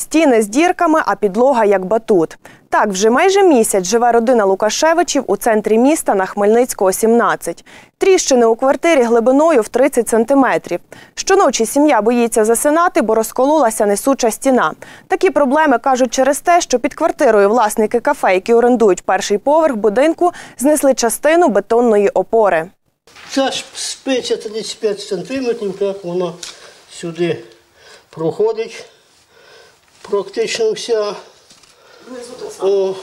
Стіни з дірками, а підлога як батут. Так, вже майже місяць живе родина Лукашевичів у центрі міста на Хмельницького, 17. Тріщини у квартирі глибиною в 30 сантиметрів. Щоночі сім'я боїться засинати, бо розкололася несуча стіна. Такі проблеми кажуть через те, що під квартирою власники кафе, які орендують перший поверх будинку, знесли частину бетонної опори. Ця ж спиця 35 сантиметрів, так вона сюди проходить практично вся. О.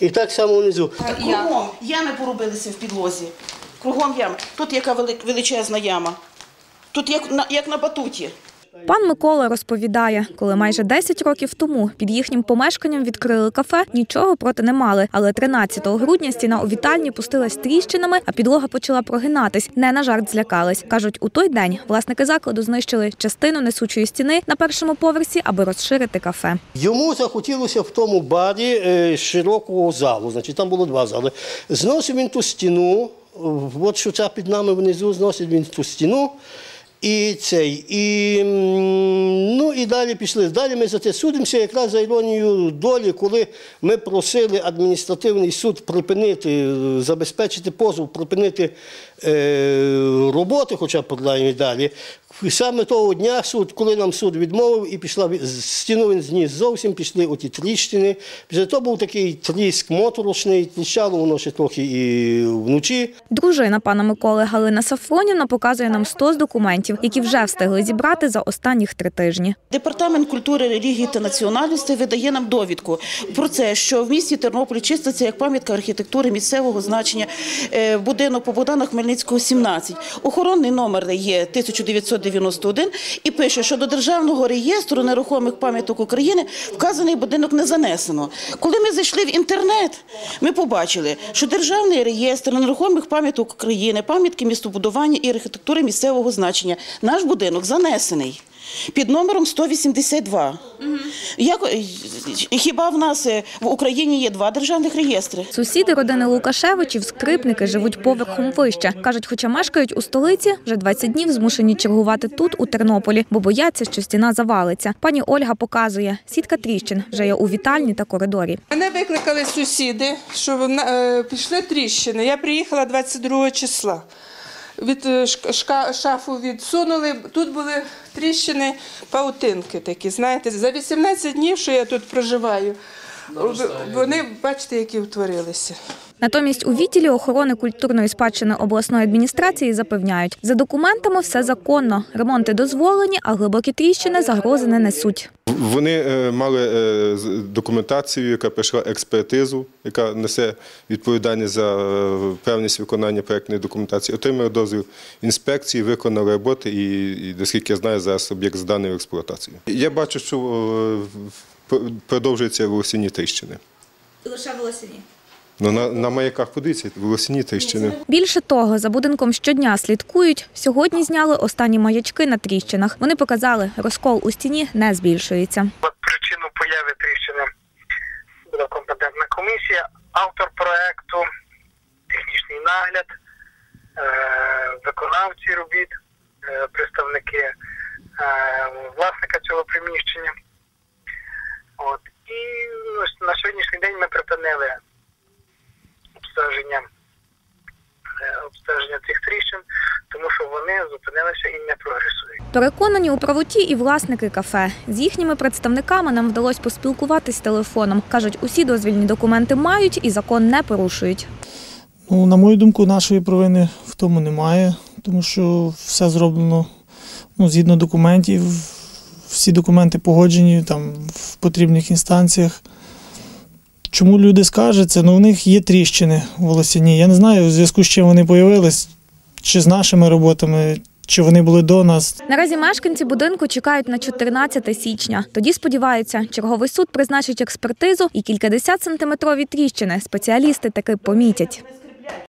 І так само внизу. Кругом ями поробилися в підлозі. Кругом ями. Тут яка вели- величезна яма. Тут як на, як на батуті. Пан Микола розповідає, коли майже 10 років тому під їхнім помешканням відкрили кафе, нічого проти не мали. Але 13 грудня стіна у вітальні пустилась тріщинами, а підлога почала прогинатись. Не на жарт злякались. кажуть, у той день власники закладу знищили частину несучої стіни на першому поверсі, аби розширити кафе. Йому захотілося в тому барі е, широкого залу. Значить, там було два зали. Зносив він ту стіну, от що ця під нами внизу, зносить він ту стіну. І цей, і, ну, і далі пішли. Далі ми за це судимося, якраз за іронією долі, коли ми просили адміністративний суд припинити, е, забезпечити позов, припинити е, роботи, хоча б принаймні далі. Саме того дня суд, коли нам суд відмовив і пішла стіну він зніс зовсім, пішли оті тріщини. Після того був такий тріск моторошний, тріщало воно ще трохи і вночі. Дружина пана Миколи Галина Сафронівна показує нам 100 з документів, які вже встигли зібрати за останніх три тижні. Департамент культури, релігії та національності видає нам довідку про це, що в місті Тернополі чиститься як пам'ятка архітектури місцевого значення е, будинок по Богдана Хмельницького, 17. Охоронний номер є 1991 і пише, що до Державного реєстру нерухомих пам'яток України вказаний будинок не занесено. Коли ми зайшли в інтернет, ми побачили, що Державний реєстр нерухомих пам'яток України, пам'ятки містобудування і архітектури місцевого значення, наш будинок занесений. Під номером 182. Як, хіба в нас е, в Україні є два державних реєстри? Сусіди родини Лукашевичів, скрипники, живуть поверхом вище. Кажуть, хоча мешкають у столиці, вже 20 днів змушені чергувати тут, у Тернополі, бо бояться, що стіна завалиться. Пані Ольга показує, сітка тріщин вже є у вітальні та коридорі. Мене викликали сусіди, що е, пішли тріщини. Я приїхала 22 числа. Від е, шка- шафу відсунули. Тут були тріщини, паутинки такі. Знаєте, за 18 днів, що я тут проживаю, вони бачите, які утворилися. Натомість у відділі охорони культурної спадщини обласної адміністрації запевняють, за документами все законно. Ремонти дозволені, а глибокі тріщини загрози не несуть. Вони е, мали е, з- документацію, яка пройшла експертизу, яка несе відповідальність за е, певність виконання проєктної документації. Отримали дозвіл інспекції, виконали роботи і, наскільки я знаю, зараз об'єкт зданий в експлуатацію. Я бачу, що продовжуються волосяні тріщини. Лише волосині. Ну, на, на маяках подивіться, волосяні тріщини. Більше того, за будинком щодня слідкують. Сьогодні зняли останні маячки на тріщинах. Вони показали, розкол у стіні не збільшується. От причину появи тріщини була компетентна комісія, автор проекту, технічний нагляд, е, виконавці робіт, е, представники е, власника цього приміщення. От. І ну, на сьогоднішній день ми припинили обстеження, е, обстеження цих тріщин, тому що вони зупинилися і не прогресують. Переконані у правоті і власники кафе. З їхніми представниками нам вдалося поспілкуватись телефоном. Кажуть, усі дозвільні документи мають і закон не порушують. Ну, на мою думку, нашої провини в тому немає, тому що все зроблено ну, згідно документів, всі документи погоджені там, в потрібних інстанціях. Чому люди скаржаться? Ну, в них є тріщини волосяні. Я не знаю, у зв'язку з чим вони появились, чи з нашими роботами, чи вони були до нас. Наразі мешканці будинку чекають на 14 січня. Тоді сподіваються, черговий суд призначить експертизу і кількадесят сантиметрові тріщини спеціалісти таки помітять.